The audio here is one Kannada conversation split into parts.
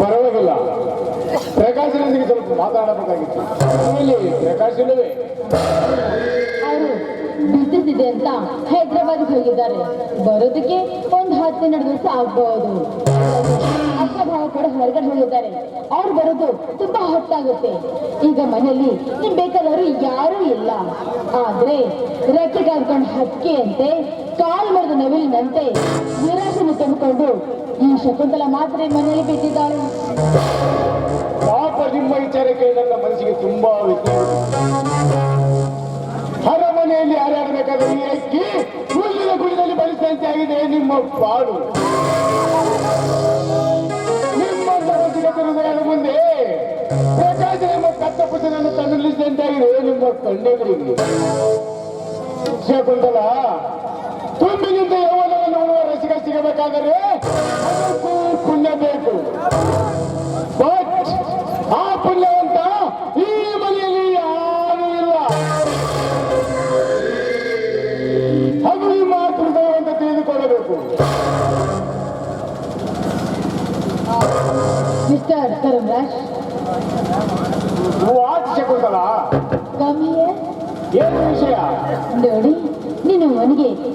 ಪರವಾಗಿಲ್ಲ. ಪ್ರಕಾಶನೊಂದಿಗೆ ಸ್ವಲ್ಪ ಮಾತಾಡಬೇಕಾಗಿತ್ತು. ಪ್ರಕಾಶನವೇ ಅಂತ ಹೈದ್ರಾಬಾದ್ಗೆ ಹೋಗಿದ್ದಾರೆ. ಬರೋದಕ್ಕೆ ಒಂದು ಹತ್ತು ಹನ್ನೆರಡು ದಿವಸ ಆಗ್ಬಹುದು ಭಾವ ಕೂಡ ಹೊರಗಡೆ ಹೋಗಿದ್ದಾರೆ ಅವ್ರು ಬರೋದು ತುಂಬಾ ಹೊತ್ತಾಗುತ್ತೆ. ಈಗ ಮನೆಯಲ್ಲಿ ನಿಮ್ ಬೇಕಾದವರು ಯಾರೂ ಇಲ್ಲ. ಆದ್ರೆ ರೆಕ್ಕೆ ಹಾಕೊಂಡು ಹಕ್ಕಿ ಕಾಲು ಮಾಡಿದ ನವಿಲಿನಂತೆ ನಿರಾಶೆಯನ್ನು ತುಂಬಿಕೊಂಡು ಈ ಶಕುಂತಲ ಮಾತ್ರ ಮನೆಯಲ್ಲಿ ಬಿದ್ದಿದ್ದಾಳೆ. ಪಾಪ ನಿಮ್ಮ ವಿಚಾರಕ್ಕೆ ನನ್ನ ಮನಸ್ಸಿಗೆ ತುಂಬಾ ವ್ಯತ್ಯಾಸ ಆರಾಧನೆ ಈ ಅಕ್ಕಿ ಗುಡಿನಲ್ಲಿ ಬಳಸಿದಂತೆ ಆಗಿದೆ ನಿಮ್ಮ ಪಾಡು. ನಿಮ್ಮ ತಿರುಗುವ ಮುಂದೆ ಪ್ರಕಾಶ ಎಂಬ ಕತ್ತ ಪುಸ್ತಕವನ್ನು ತಂದು ನಿಲ್ಲಿಸಿದಂತೆ ಆಗಿದೆ ನಿಮ್ಮ ತಂಡಗಳಿಗೆ ಶಕುಂತಲ ತುಂಬಿನಿಂದ ಯೌವನವನ್ನು ಉಳುವ ರಸಿಕ ಸಿಗಬೇಕಾದರೆ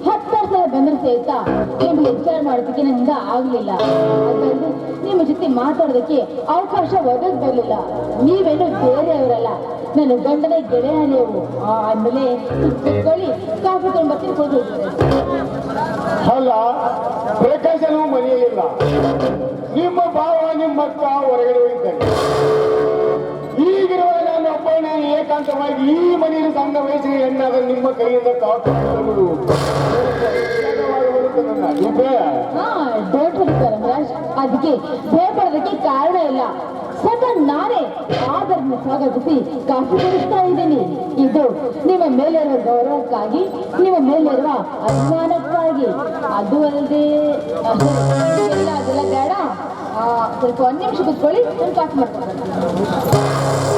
ಹತ್ತಾರು ಸಲ ಬಂದ್ರೆ ಸಹಿತ ನಿಮ್ಗೆ ವಿಚಾರ ಮಾಡೋದಕ್ಕೆ ನನ್ನಿಂದ ಆಗ್ಲಿಲ್ಲ. ಅದಲ್ಲದೆ ನಿಮ್ಮ ಜೊತೆ ಮಾತಾಡೋದಕ್ಕೆ ಅವಕಾಶ ಒದಗ್ ಬರಲಿಲ್ಲ. ನೀವೇನು ಬೇರೆಯವರಲ್ಲ ನನ್ನ ಗಂಡನ ಗೆಳೆಯ ನೀವು ಆಮೇಲೆ ಕುತ್ಕೊಳ್ಳಿ, ಕಾಫಿ ತಗೊಂಡು ಬರ್ತೀನಿ ಅಲ್ಲ, ಪ್ರಕಾಶನೂ ಮನೆಯಲ್ಲಿಲ್ಲ. ನಿಮ್ಮ ಭಾವ, ನಿಮ್ಮ ಅಕ್ಕ ಹೊರಗಡೆ ಹೋಗಿದ್ದೇನೆ ಈಗಿರುವ ನಾನು ಒಬ್ಬನೇ ಏಕಾಂತವಾಗಿ ಈ ಮನೆಯಲ್ಲಿ ಸಣ್ಣ ವಯಸ್ಸಿನ ಹೆಣ್ಣಾದ ನಿಮ್ಮ ಕೈಯಿಂದ ಕಾಫಿ ಅದಕ್ಕೆ ಭಯಪಡೋದಕ್ಕೆ ಕಾರಣ ಇಲ್ಲ. ಸ್ವತಃ ನಾನೇ ಆದರನ್ನು ಸ್ವಾಗತಿಸಿ ಕಾಫಿ ಕುಡಿಸ್ತಾ ಇದ್ದೀನಿ. ಇದು ನಿಮ್ಮ ಮೇಲಿರುವ ಗೌರವಕ್ಕಾಗಿ, ನಿಮ್ಮ ಮೇಲಿರುವ ಅಭಿಮಾನಕ್ಕಾಗಿ. ಅದು ಅಲ್ಲದೆ ಎಲ್ಲ ಅದೆಲ್ಲ ಬೇಡ. ಸ್ವಲ್ಪ ಒಂದು ನಿಮಿಷ ಕೂತ್ಕೊಳ್ಳಿ, ನಾನು ಕಾಫಿ ಮಾಡ್ಕೊಂಡು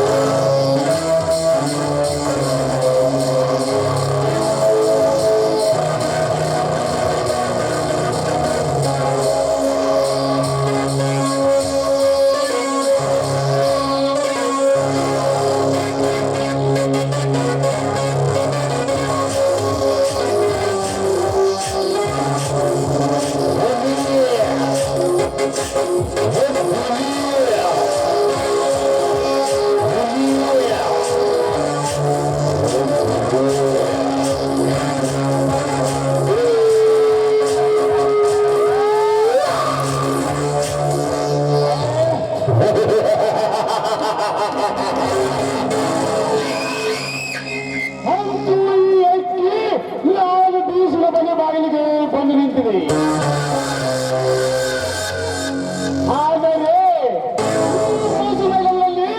ಬಾಗಿಲಿಗೆ ಬಂದು ನಿಂತಿದೆ ಆದರೆ ಬೀಸುಗಳಲ್ಲಿ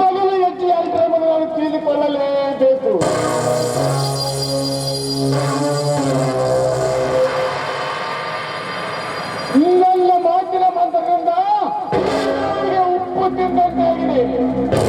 ಮೊದಲು ಹೆಚ್ಚು ಕಾರ್ಯಕ್ರಮವನ್ನು ನಾನು ತಿಳಿದುಕೊಳ್ಳಲೇಬೇಕು ನನ್ನ ಮಾತಿನ ಮಂತ್ರದಿಂದ ನನಗೆ ಉಪ್ಪು ತಿಂದಂತಾಗಿದೆ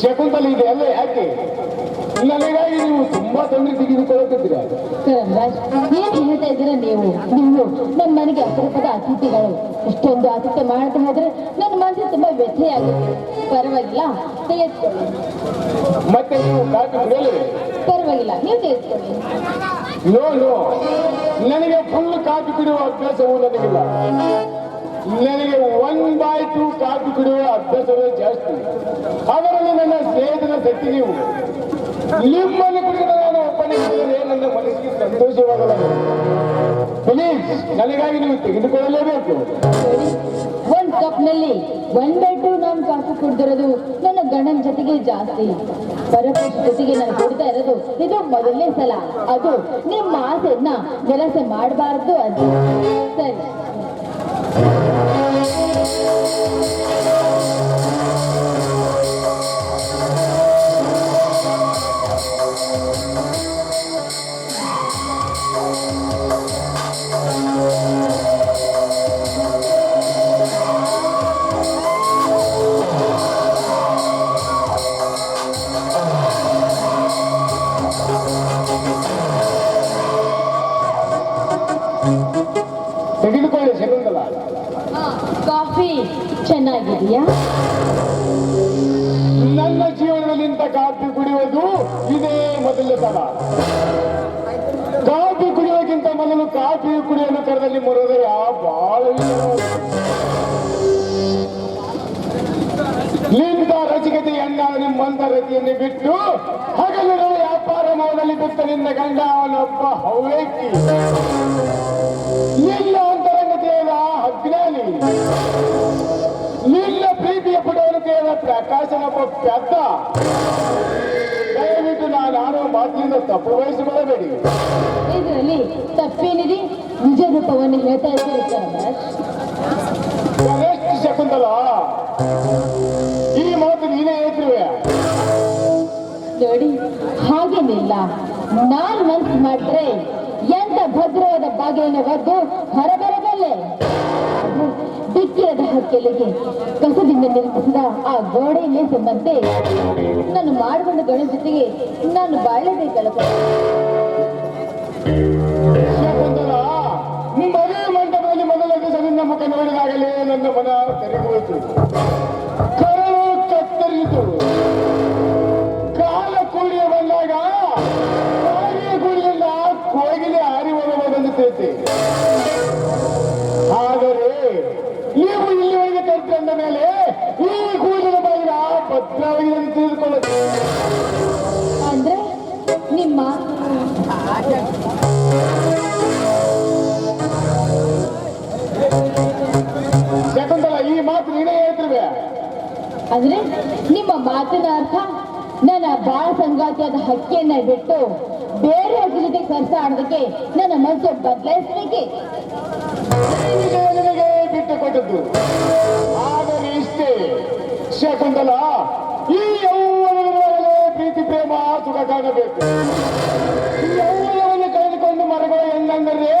ಶಕುಂತಲಿ ಇದೆ ಅಲ್ಲ ಯಾಕೆ? ನನಗಾಗಿ ನೀವು ತುಂಬಾ ತೊಂದರೆ ತೆಗೆದುಕೊಳ್ಳುತ್ತಿದ್ದೀರಾ? ಏನ್ ಹೇಳ್ತಾ ಇದ್ದೀರಾ ನೀವು? ನೀವು ನಮ್ಮ ಮನೆಗೆ ಅಪರೂಪದ ಅತಿಥಿಗಳು. ಇಷ್ಟೊಂದು ಆತಿಥ್ಯ ಮಾಡ್ತಾ ಹೋದ್ರೆ ನನ್ನ ಮನಸ್ಸಿಗೆ ತುಂಬಾ ವ್ಯಥೆಯಾಗುತ್ತೆ ಪರವಾಗಿಲ್ಲ ತೆಗೆದುಕೊಳ್ಳಿ ಮತ್ತೆ ನೀವು ಕಾಫಿ ಕುಡಿಯಲಿವೆ ಪರವಾಗಿಲ್ಲ ನೀವು ತೆಗೆದುಕೊಳ್ಳಿ ನೋ ನೋ. ನನಗೆ ಫುಲ್ ಕಾಫಿ ಕುಡಿಯುವ ಅಭ್ಯಾಸವೂ ನನಗಿಲ್ಲ. ನನಗೆ ಒನ್ ಬೈ ಟು ಕಾಫಿ ಕುಡಿಯುವ ಅಭ್ಯಾಸವೇ ಜಾಸ್ತಿ. ಅದರಲ್ಲಿ ನನ್ನ ಸ್ನೇಹಿತನ ಶಕ್ತಿ ನೀವು. ನಿಮ್ಮನ್ನು ಕುಡಿದ ನಾನು ಒಪ್ಪನೆ ನನ್ನ ಮನಸ್ಸಿಗೆ ಸಂತೋಷವಾಗಲ್ಲ. ಪ್ಲೀಸ್ ನನಗಾಗಿ ನೀವು ತೆಗೆದುಕೊಳ್ಳಲೇಬೇಕು. ಒಂದ್ ಕಪ್ನಲ್ಲಿ ಒನ್ ಬೈ ಟು ನಾನು ಕಾಫಿ ಕುಡಿದಿರೋದು ನನ್ನ ಗಂಡನ ಜೊತೆಗೆ ಜಾಸ್ತಿ. ಪರಪೇಶ್ ಜೊತೆಗೆ ನಾನು ಕುಡಿತಾ ಇರೋದು ಇದು ಮೊದಲನೇ ಸಲ. ಅದು ನಿಮ್ಮ ಆಸೆಯನ್ನ ಕೆಲಸ ಮಾಡಬಾರ್ದು ಅಂತ. ಸರಿ. ತೆಗೆದುಕೊಳ್ಳಿ ಕಾಫಿ ಚೆನ್ನಾಗಿದೆಯಾ? ನನ್ನ ಜೀವನದಲ್ಲಿಂತ ಕಾಫಿ ಕುಡಿಯುವುದು ಇದೇ ಮೊದಲ ಸಲ ಕಾಫಿ ಕುಡಿಯೋಕ್ಕಿಂತ ಮೊದಲು ಕಾಫಿ ಕುಡಿಯೋ ಕರೆದಲ್ಲಿ ಮರೋದಯ ಬಹಳ ರಚಿಕತೆ ರಚಿಕತೆಯನ್ನ ನಿಮ್ಮಂತ ರತಿಯನ್ನು ಬಿಟ್ಟು ಹಗಲು ವ್ಯಾಪಾರ ಮಾಡಲಿ ಬಿಟ್ಟ ನಿನ್ನ ಗಂಡ ಅವನೊಬ್ಬ ಹವ್ಯಕಿ ಎಲ್ಲ ಅಜ್ಞಾನಿ ನಿನ್ನ ಪ್ರೀತಿಯ ప్రకాశం ఒక పెద్ద ದಯವಿಟ್ಟು ನಾನು ಆಡುವ ಮಾತಿನಿಂದ ತಪ್ಪು ವಹಿಸಿಕೊಳ್ಳಬೇಡಿ ಇದರಲ್ಲಿ ತಪ್ಪೇನಿದೆ? ನಿಜ ರೂಪವನ್ನು ಹೇಳ್ತಾ ಇದ್ದೀರಿ ಶಕುಂತಲ? ಈ ಮಾತು ನೀನೇ ಹೇಳ್ತಿರುವೆ. ನೋಡಿ ಹಾಗೇನಿಲ್ಲ. ನಾನು ಮನ್ಸು ಮಾಡಿದ್ರೆ ಭದ್ರವಾದ ಬಾಗಿಲನ್ನು ಒದ್ದು ಹೊರಬರಬಲ್ಲೆ ಆದ್ರೆ ಬಿಕ್ಕಿರದ ಹಕ್ಕೆಲೆಗೆ ಕಸದಿಂದ ನಿರ್ಮಿಸಿದ ಆ ಗೋಡೆ ಮೇಸಂಬಂತೆ ನಾನು ಮಾಡಿಕೊಂಡ ಜೊತೆಗೆ ನಾನು ಬಾಳಬೇಕಲ್ಲ. ಶಕುಂತಲ ಮದುವೆ ಮಂಟಪದಲ್ಲಿ ಮೊದಲ ದಿವಸ ನಿನ್ನ ಮುಖ ನನ್ನ ಮನ ತೆರೆಗೋಯ್ತು ಮಾತಿನ ಅರ್ಥ, ನನ್ನ ಬಾಳ ಸಂಗಾತಿಯಾದ ಹಕ್ಕಿಯನ್ನ ಬಿಟ್ಟು ಬೇರೆ ಜೊತೆ ಕೆಲಸ ಆಡೋದಕ್ಕೆ ನನ್ನ ಮನಸ್ಸು ಬದಲಾಯಿಸ್ಬೇಕೆ ಬಿಟ್ಟುಕೊಟ್ಟದ್ದು ಆದರೆ ಇಷ್ಟೇ ಶಕುಂತಲ, ಈ ಯೌವನವಿರುವಾಗಲೇ ಪ್ರೀತಿ, ಪ್ರೇಮ, ಸುಖಕ್ಕಾಗಬೇಕು. ಯೌವನವನ್ನು ಕಳೆದುಕೊಂಡು ಮರಗಳು ಎಂದರೆ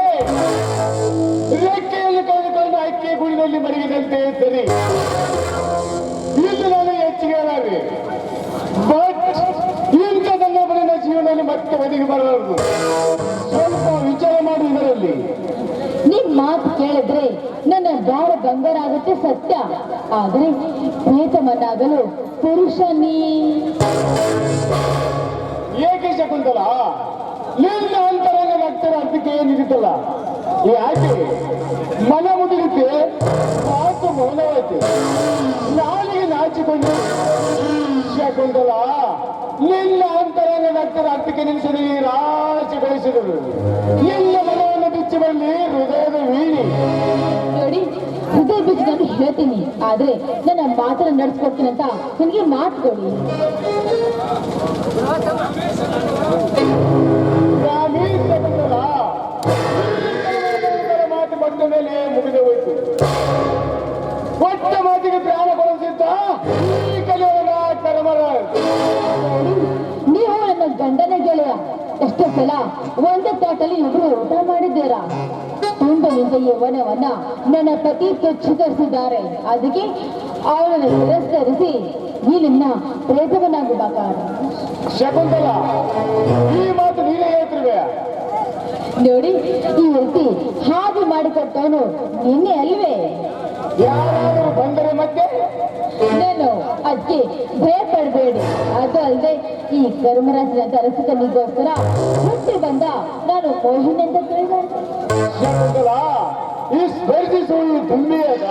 ರೆಕ್ಕೆಯನ್ನು ಕಳೆದುಕೊಂಡು ಅಕ್ಕಿ ಗುಡಿನಲ್ಲಿ ಮರಗಿದಂತೆ ಸರಿ ಮತ್ತೆ ಬರಬಾರದು. ಸ್ವಲ್ಪ ವಿಚಾರ ಮಾಡಿ ಇದರಲ್ಲಿ. ನಿಮ್ ಮಾತು ಕೇಳಿದ್ರೆ ನನ್ನ ಬಾಳ ಬಂಗಾರ ಆಗುತ್ತೆ ಸತ್ಯ. ಆದ್ರೆ ಪ್ರೇತಮನ್ನಾಗಲು ಪುರುಷ ನೀ ಏಕೆ ಶಕುಂತಲ? ನಿನ್ನ ಅಂತರಂಗ ನಗ್ತರ ಅರ್ಥಕ್ಕೆ ಏನಿರುತ್ತಲ್ಲ ಯಾಕೆ ಮನ ಮುಗಿರುತ್ತೆ ಮಾತು ಮೌನವಾಯ್ತು. ನಾಲಿಗೆ ನಾಚಿಕೊಂಡು ಶಕುಂತಲ ನಿನ್ನ ನಗ್ತರ ಅರ್ಥಕ್ಕೆ ನಿಲ್ಲಿಸಲು ಈ ರಾಶಿಗೊಳಿಸಿದರು ಎಲ್ಲ ಮನವನ್ನು ಬಿಚ್ಚಿ ಬಂದು ಹೃದಯದ ವೀಣಿ. ನೋಡಿ, ಹೃದಯ ಬಿಚ್ಚಿ ನಾನು ಹೇಳ್ತೀನಿ. ಆದ್ರೆ ನನ್ನ ಮಾತನ್ನ ನಡ್ಸ್ಕೊಡ್ತೀನಿ ಅಂತ ನನಗೆ ಮಾತು ಕೊಡಿ. ಗಂಡನ ಗೆಳೆಯ ಎಷ್ಟೋ ಸಲ ಒಂದೇ ತಾಟಲ್ಲಿ ಇಬ್ರು ಊಟ ಮಾಡಿದ್ದೀರಾ. ತುಂಬ ನಿಂತ ವನವನ್ನ ನನ್ನ ಪತಿ ತುಚ್ಛೀಕರಿಸಿದ್ದಾರೆ ಅದಕ್ಕೆ ಅವಳನ್ನು ತಿರಸ್ಕರಿಸಿ ಪ್ರೇತವನಾಗಿ ಪ್ರೇತವನ್ನಾಗಬೇಕಾದ ಶಕುಂತಲ ಈ ಮಾತು ನೀನೇ ಹೇಳ್ತಿರುವೆ. ನೋಡಿ ಈ ರೀತಿ ಹಾಗೆ ಮಾಡಿಕೊಟ್ಟವನು ನಿನ್ನೆ ಅಲ್ವೇ? ಯಾರಾದರೂ ಬಂದರೆ ಮತ್ತೆ ನಾನು ಅದಕ್ಕೆ ಭಯ ಪಡಬೇಡಿ. ಅದು ಅಲ್ಲದೆ ಈ ಕರ್ಮರಾಜನ ರಸಿಕನಿಗೋಸ್ಕರ ಹುಟ್ಟಿ ಬಂದ ನಾನು ಮೋಹಿನಿ ಅಂತ ಈ ಸ್ಪರ್ಧಿಸುವುದು ತುಂಬಿಯದ